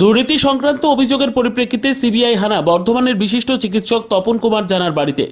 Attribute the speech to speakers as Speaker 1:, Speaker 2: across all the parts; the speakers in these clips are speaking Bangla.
Speaker 1: দুর্নীতি সংক্রান্ত অভিযোগের পরিপ্রেক্ষিতে সিবিআই হানা বর্ধমানের বিশিষ্ট চিকিৎসক তপন কুমার জানার বাড়িতে।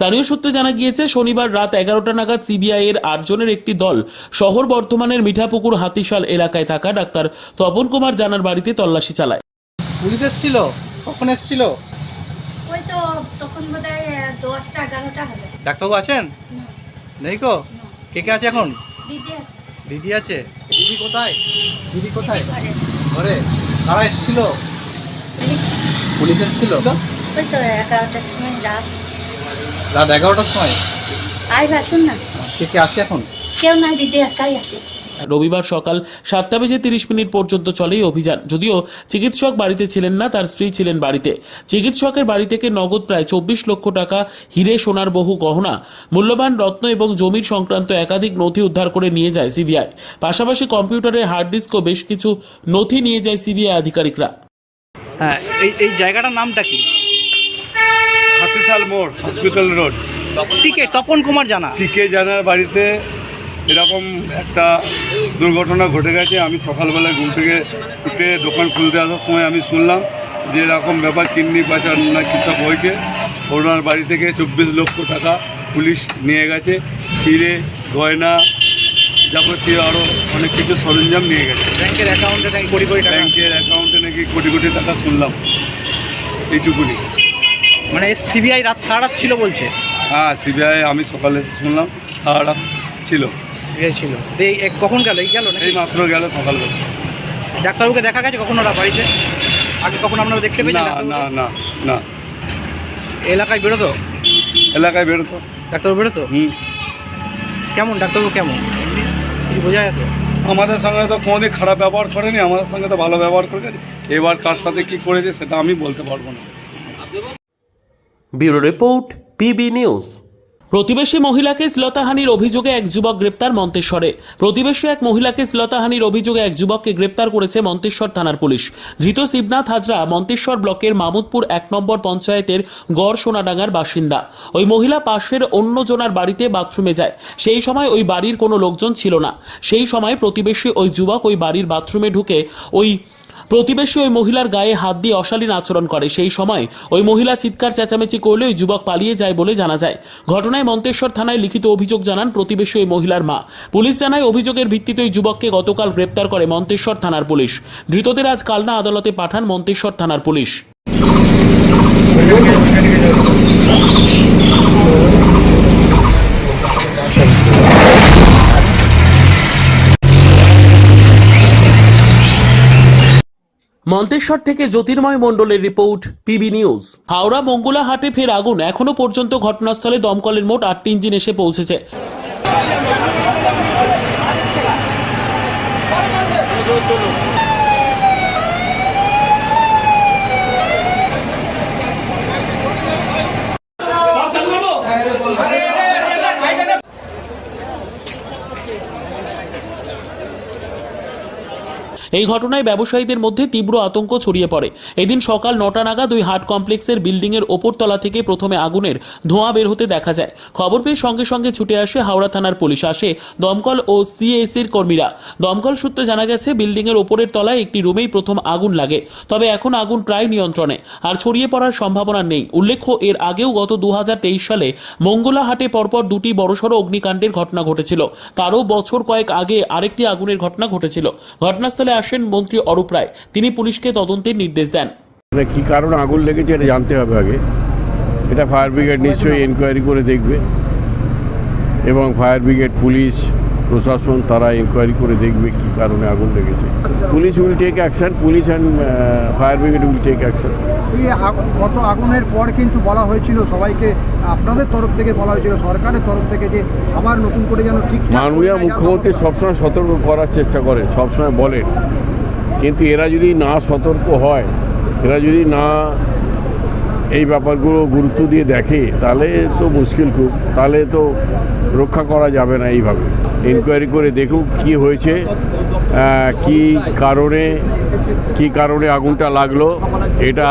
Speaker 1: স্থানীয় সূত্রে জানা গিয়েছে শনিবার রাত এগারোটা নাগাদ সিবিআই এর আটজনের একটি দল শহর বর্ধমানের মিঠাপুকুর হাতিশাল এলাকায় থাকা ডাক্তার তপন কুমার জানার বাড়িতে তল্লাশি চালায়।
Speaker 2: পুলিশ এসেছিল? কখন এসেছিল?
Speaker 3: ওই তো তখন বোধ হয় দশটা এগারোটা হবে।
Speaker 2: ডাক্তারবাবু আছেন?
Speaker 3: না,
Speaker 2: নেই কো? কে কে আছে এখন?
Speaker 3: দিদি আছে।
Speaker 2: দিদি আছে? দিদি কোথায়? দিদি কোথায়?
Speaker 3: ঘরে।
Speaker 2: কারা এসেছিল?
Speaker 3: পুলিশ
Speaker 2: এসেছিল?
Speaker 3: ওই তো এগারোটার সময় রাত
Speaker 2: রাত এগারোটার সময়?
Speaker 3: আই ভাসুন না।
Speaker 2: কে কে আছে এখন?
Speaker 3: কেউ নাই দিদি একাই আছে।
Speaker 1: রবিবার সকাল সাতটা বেজে তিরিশ মিনিট পর্যন্ত চলে এই অভিযান। যদিও চিকিৎসক বাড়িতে ছিলেন না তার স্ত্রী ছিলেন বাড়িতে। চিকিৎসকের বাড়ি থেকে নগদ প্রায় চব্বিশ লক্ষ টাকা হিরে সোনার বহু গহনা মূল্যবান রত্ন এবং জমির সংক্রান্ত একাধিক নথি উদ্ধার করে নিয়ে যায় সিবিআই। পাশাপাশি কম্পিউটারের হার্ড ডিস্ক ও বেশ কিছু নথি নিয়ে যায় সিবিআই আধিকারিকরা।
Speaker 2: হ্যাঁ এই এই জায়গাটার নামটা কি?
Speaker 4: হাতিশাল মোড় হসপিটাল রোড
Speaker 2: টিকে তপন কুমার জানা।
Speaker 4: টিকে জানার বাড়িতে এরকম একটা দুর্ঘটনা ঘটে গেছে। আমি সকালবেলা ঘুম থেকে উঠে দোকান খুলতে আসার সময় আমি শুনলাম যে এরকম ব্যাপার কিডনি পাচার না কিছু হয়েছে। ওনার বাড়ি থেকে চব্বিশ লক্ষ টাকা পুলিশ নিয়ে গেছে। হিরে গয়না যাবতীয় আরও অনেক কিছু সরঞ্জাম নিয়ে গেছে।
Speaker 2: ব্যাংকের অ্যাকাউন্টে নাকি কোটি কোটি টাকা?
Speaker 4: ব্যাংকের অ্যাকাউন্টে নাকি কোটি কোটি টাকা শুনলাম। এইটুকুনি।
Speaker 2: মানে সিবিআই রাত সারা রাত ছিল বলছে।
Speaker 4: হ্যাঁ সিবিআই আমি সকালে শুনলাম সারা রাত ছিল।
Speaker 2: সিবিআই ছিল। তো এই এই কখন গেল? এই গেল নাকি?
Speaker 4: এই মাত্র গেল সকালবেলা।
Speaker 2: ডাক্তারবাবুকে দেখা গেছে কখন ওরা বাড়িতে? আগে কখন আপনারা দেখতে পেয়েছেন
Speaker 4: না
Speaker 2: ডাক্তারবাবুকে?
Speaker 4: না না। না
Speaker 2: এলাকায় বেরোতো?
Speaker 4: এলাকায় বেরোতো।
Speaker 2: ডাক্তারবাবু বেরোতো?
Speaker 4: হুম।
Speaker 2: কেমন? ডাক্তারবাবু কেমন? এমনি কিছু বোঝা যেত
Speaker 4: আমাদের সঙ্গে তো কোনোদিন খারাপ ব্যবহার করেনি আমাদের সঙ্গে তো ভালো ব্যবহার করেছে। এবার কার সাথে কী করেছে সেটা আমি বলতে পারব না।
Speaker 1: Bureau report, PB news. প্রতিবেশী মহিলাকে শ্লতাহানির অভিযোগে এক যুবক গ্রেপ্তার মন্তেশ্বরে। প্রতিবেশী এক মহিলাকে শ্লতাহানির অভিযোগে এক যুবককে গ্রেপ্তার করেছে মন্তেশ্বর থানার পুলিশ। ধৃত শিবনাথ হাজরা মন্তেশ্বর ব্লকের মামুদপুর এক নম্বর পঞ্চায়েতের গড় সোনাডাঙ্গার বাসিন্দা। ওই মহিলা পাশের অন্য জনার বাড়িতে বাথরুমে যায়। সেই সময় ওই বাড়ির কোনো লোকজন ছিল না। সেই সময় প্রতিবেশী ওই যুবক ওই বাড়ির বাথরুমে ঢুকে ওই প্রতিবেশী ওই মহিলার গায়ে হাত দিয়ে অশালীন আচরণ করে। সেই সময় ওই মহিলা চিৎকার, চেঁচামেচি করলে ওই যুবক পালিয়ে যায় বলে জানা যায়। ঘটনায় মন্তেশ্বর থানায় লিখিত অভিযোগ জানান প্রতিবেশী ওই মহিলার মা। পুলিশ জানায় অভিযোগের ভিত্তিতে ওই যুবককে গতকাল গ্রেপ্তার করে মন্তেশ্বর থানার পুলিশ। ধৃতদের আজ কালনা আদালতে পাঠান মন্তেশ্বর থানার পুলিশ। মন্তেশ্বর থেকে জ্যোতির্ময় মণ্ডলের report, PB news. Howrah Mangla হাটে ফের আগুন। এখনও পর্যন্ত ঘটনাস্থলে দমকলের মোট আটটি ইঞ্জিন এসে পৌঁছেছে। এই ঘটনায় ব্যবসায়ীদের মধ্যে তীব্র আতঙ্ক ছড়িয়ে পড়ে। এদিন সকাল নটা নাগাদ ওই হাট কমপ্লেক্সের বিল্ডিংয়ের ওপরতলা থেকে প্রথমে আগুনের ধোঁয়া বের হতে দেখা যায়। খবর পেয়ে সঙ্গে সঙ্গে ছুটে আসে হাওড়া থানার পুলিশ। আসে দমকল ও সিএসির কর্মীরা। দমকল সূত্রে জানা গেছে, বিল্ডিংয়ের ওপরের তলায় একটি রুমেই প্রথম আগুন লাগে। তবে এখন আগুন প্রায় নিয়ন্ত্রণে। আর ছড়িয়ে পড়ার সম্ভাবনা নেই। উল্লেখ্য, এর আগেও গত দু হাজার তেইশ সালে মঙ্গলা হাটে পরপর দুটি বড়সড় অগ্নিকাণ্ডের ঘটনা ঘটেছিল। তারও বছর কয়েক আগে আরেকটি আগুনের ঘটনা ঘটেছিল। ঘটনাস্থলে আসেন মন্ত্রী অরূপ রায়। তিনি পুলিশকে তদন্তের নির্দেশ দেন।
Speaker 5: কি কারণ কারণে আগুন লেগেছে এটা জানতে হবে আগে। এটা ফায়ার ব্রিগেড নিশ্চয়ই এনকোয়ারি করে দেখবে। এবং ফায়ার ব্রিগেড পুলিশ প্রশাসন তারা এনকোয়ারি করে দেখবে কী কারণে আগুন লেগেছে। Police will take action police and fire brigade will take action
Speaker 6: গত আগুনের পর কিন্তু বলা হয়েছিল সবাইকে আপনাদের তরফ থেকে বলা হয়েছিল সরকারের তরফ থেকে যে আবার নতুন করে যেন ঠিক
Speaker 5: মাননীয় মুখ্যমন্ত্রী সবসময় সতর্ক করার চেষ্টা করেন সবসময় বলেন। কিন্তু এরা যদি না সতর্ক হয় এরা যদি না এই ব্যাপারগুলো গুরুত্ব দিয়ে দেখে তাহলে তো মুশকিল খুব তাহলে তো রক্ষা করা যাবে না এইভাবে। ইনকোয়ারি করে দেখুক কি হয়েছে কি কারণে কি কারণে আগুনটা লাগল, এটা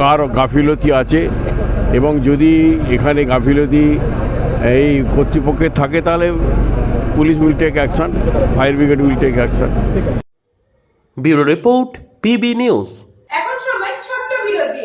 Speaker 5: কার গাফিলতি আছে, এবং যদি এখানে গাফিলতি এই কর্তৃপক্ষের থাকে, তাহলে police will take action fire brigade will take action
Speaker 1: bureau report, PB news
Speaker 7: এখন সময় ছোট্ট বিরতি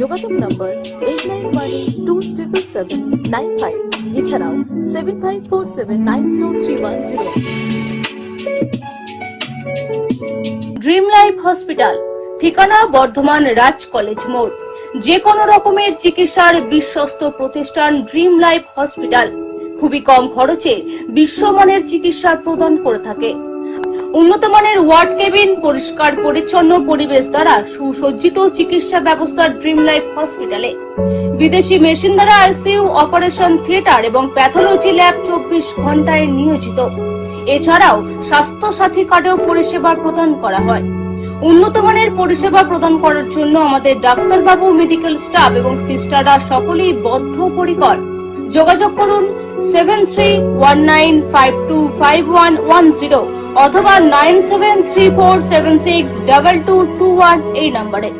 Speaker 8: যোগাযোগ number eight nine one two triple seven nine five এছাড়াও seven five four seven nine zero three one zero
Speaker 3: dream life hospital ঠিকানা বর্ধমান রাজ কলেজ মোড়। যে কোনো রকমের চিকিৎসার বিশ্বস্ত প্রতিষ্ঠান ড্রিম লাইফ হসপিটাল খুবই কম খরচে বিশ্বমানের চিকিৎসা প্রদান করে থাকে। উন্নত মানের ওয়ার্ড কেবিন, পরিষ্কার, পরিচ্ছন্ন পরিবেশ দ্বারা সুসজ্জিত চিকিৎসা ব্যবস্থা ড্রিম লাইফ হসপিটালে বিদেশি মেশিন দ্বারা আইসিইউ, অপারেশন থিয়েটার এবং প্যাথোলজি ল্যাব চব্বিশ ঘন্টায় নিয়োজিত। এছাড়াও স্বাস্থ্য সাথী কার্ডেও পরিষেবা প্রদান করা হয়। উন্নত মানের পরিষেবা প্রদান করার জন্য আমাদের ডাক্তারবাবু, মেডিকেল স্টাফ এবং সিস্টাররা সকলেই বদ্ধপরিকর। যোগাযোগ করুন seven three one nine five two five one one zero. অথবা nine seven three four seven six double two two one এই নম্বরে।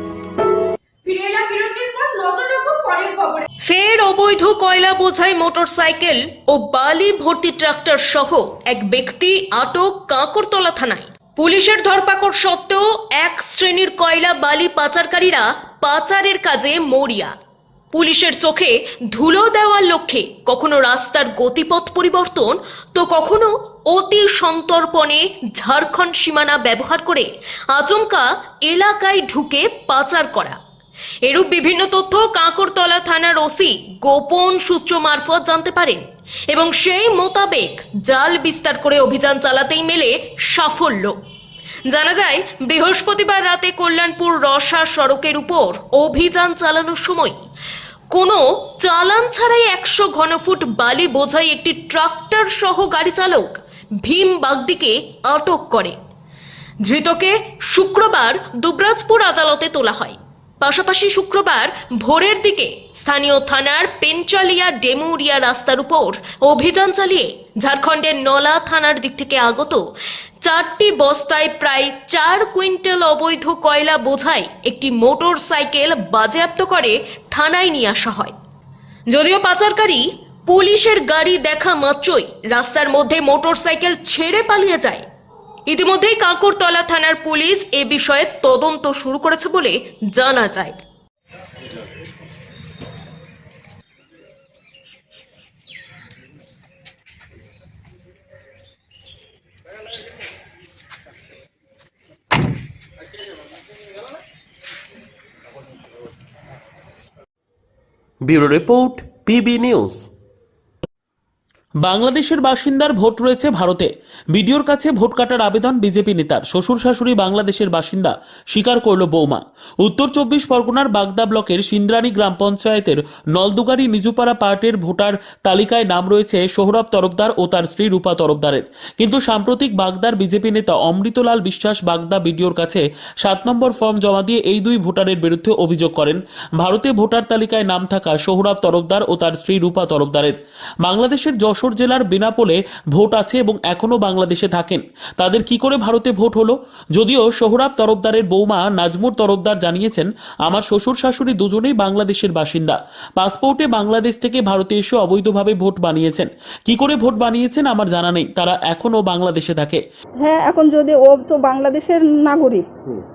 Speaker 7: ফিরে
Speaker 9: অবৈধ কয়লা বোঝাই মোটরসাইকেল ও বালি ভর্তি ট্রাক্টর সহ এক ব্যক্তি আটক কাঁকরতলা থানায়। পুলিশের ধরপাকড় সত্ত্বেও এক শ্রেণির কয়লা বালি পাচারকারীরা পাচারের কাজে মরিয়া। পুলিশের চোখে ধুলো দেওয়ার লক্ষ্যে কখনো রাস্তার গতিপথ পরিবর্তন তো কখনো অতি সন্তর্পণে ঝাড়খণ্ড সীমানা ব্যবহার করে আচমকা এলাকায় ঢুকে পাচার করা। এরূপ বিভিন্ন তথ্য কাঁকরতলা থানার ওসি গোপন সূত্র মারফত জানতে পারেন এবং সেই মোতাবেক জাল বিস্তার করে অভিযান চালাতেই মেলে সাফল্য। জানা যায়, বৃহস্পতিবার রাতে কল্যাণপুর রসা সড়কের উপর অভিযান চালানোর সময় কোনো চালান ছাড়াই একশো ঘনফুট বালি বোঝাই একটি ট্রাক্টর সহ গাড়ি চালক ভীম বাগদিকে আটক করে। ধৃতকে শুক্রবার দুবরাজপুর আদালতে তোলা হয়। পাশাপাশি শুক্রবার ভোরের দিকে স্থানীয় থানার পেনচালিয়া ডেমুরিয়া রাস্তার উপর অভিযান চালিয়ে ঝাড়খণ্ডের নলা থানার দিক থেকে আগত চারটি বস্তায় প্রায় চার কুইন্টাল অবৈধ কয়লা বোঝাই একটি মোটর সাইকেল বাজেয়াপ্ত করে থানায় নিয়ে আসা হয়। যদিও পাচারকারী পুলিশের গাড়ি দেখা মাত্রই রাস্তার মধ্যে মোটরসাইকেল ছেড়ে পালিয়ে যায়। ইতিমধ্যেই কাঁকরতলা থানার পুলিশ এ বিষয়ে তদন্ত শুরু করেছে বলে জানা যায়।
Speaker 1: Bureau report, PB news. বাংলাদেশের বাসিন্দার ভোট রয়েছে ভারতে। বিডিওর কাছে ভোট কাটার আবেদন বিজেপি নেতার। শ্বশুর শাশুড়ি বাংলাদেশের বাসিন্দা স্বীকার করল বৌমা। উত্তর চব্বিশ পরগনার বাগদা ব্লকের সিন্দ্রানী গ্রাম পঞ্চায়েতের নলদুগারি নিজুপাড়া পার্টের ভোটার তালিকায় নাম রয়েছে সোহরাব তরফদার ও তার স্ত্রী রূপা তরফদারের। কিন্তু সাম্প্রতিক বাগদার বিজেপি নেতা অমৃতলাল বিশ্বাস বাগদা বিডিওর কাছে সাত নম্বর ফর্ম জমা দিয়ে এই দুই ভোটারের বিরুদ্ধে অভিযোগ করেন। ভারতে ভোটার তালিকায় নাম থাকা সোহরাব তরফদার ও তার স্ত্রী রূপা তরফদারের। বাংলাদেশের যশোর জেলার বিনাপোলে ভোট আছে এবং এখনও বাংলাদেশে থাকেন। তাদের কি করে ভারতে ভোট হলো? যদিও সোহরাব তরফদারের বৌমা নাজমুর তরফদার জানিয়েছেন, আমার শ্বশুর শাশুড়ি দুজনেই বাংলাদেশের বাসিন্দা। পাসপোর্টে বাংলাদেশ থেকে ভারতে এসে অবৈধভাবে ভোট বানিয়েছেন। কি করে ভোট বানিয়েছেন আমার জানা নেই। তারা এখনও বাংলাদেশে থাকে।
Speaker 10: হ্যাঁ এখন যদি ও তো বাংলাদেশের নাগরিক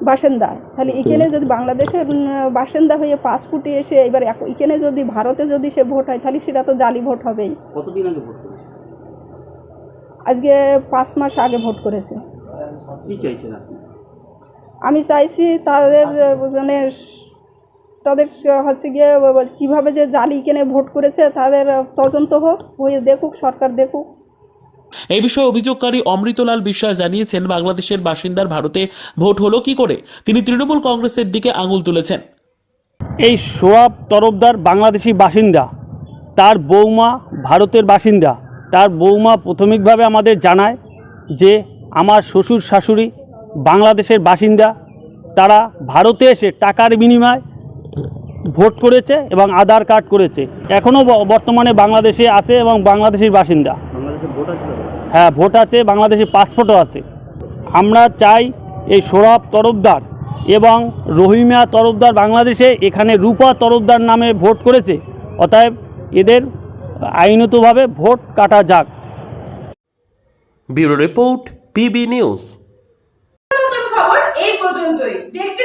Speaker 10: বাসিন্দা। তাহলে এখানে যদি বাংলাদেশের বাসিন্দা হয়ে পাসপোর্টে এসে এবার এক- এখানে যদি ভারতে যদি সে ভোট হয় তাহলে সেটা তো জালি ভোট হবেই।
Speaker 2: কতদিন আগে ভোট
Speaker 10: আজকে পাঁচ মাস আগে ভোট করেছে।
Speaker 2: কি চাইছেন আপনি?
Speaker 10: আমি চাইছি তাদের মানে তাদের হচ্ছে গিয়ে কীভাবে যে জালি কেনে ভোট করেছে তাদের তদন্ত হোক হয়ে দেখুক সরকার দেখুক।
Speaker 1: এই বিষয়ে অভিযোগকারী অমৃতলাল বিশ্বাস জানিয়েছেন বাংলাদেশের বাসিন্দার ভারতে ভোট হলো কি করে? তিনি তৃণমূল কংগ্রেসের দিকে আঙুল তুলেছেন।
Speaker 11: এই সোয়াব তরফদার বাংলাদেশি বাসিন্দা তার বৌমা ভারতের বাসিন্দা তার বৌমা প্রাথমিকভাবে আমাদের জানায় যে আমার শ্বশুর শাশুড়ি বাংলাদেশের বাসিন্দা তারা ভারতে এসে টাকার বিনিময়ে ভোট করেছে এবং আধার কার্ড করেছে। এখনও বর্তমানে বাংলাদেশে আছে এবং বাংলাদেশের বাসিন্দা। হ্যাঁ ভোট আছে বাংলাদেশি পাসপোর্টও আছে। আমরা চাই এই সৌরভ তরফদার এবং রহিমা তরফদার বাংলাদেশে এখানে রূপা তরফদার নামে ভোট করেছে। অতএব এদের আইনতভাবে ভোট কাটা যাক।
Speaker 1: Bureau report PB news.
Speaker 7: খবর এই পর্যন্তই। দেখতে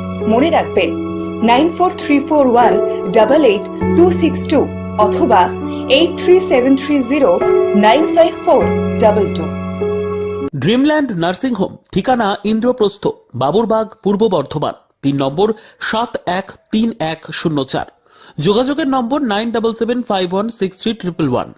Speaker 12: মনে রাখবেন, nine four three four one double eight two six two অথবা eight three seven three zero nine five four double two.
Speaker 1: Dreamland nursing home, ঠিকানা ইন্দ্রপ্রস্থ, বাবুরবাগ, পূর্ব বর্ধমান, পিন নম্বর সাত এক তিন এক শূন্য চার। যোগাযোগের number nine double seven five one six three triple one.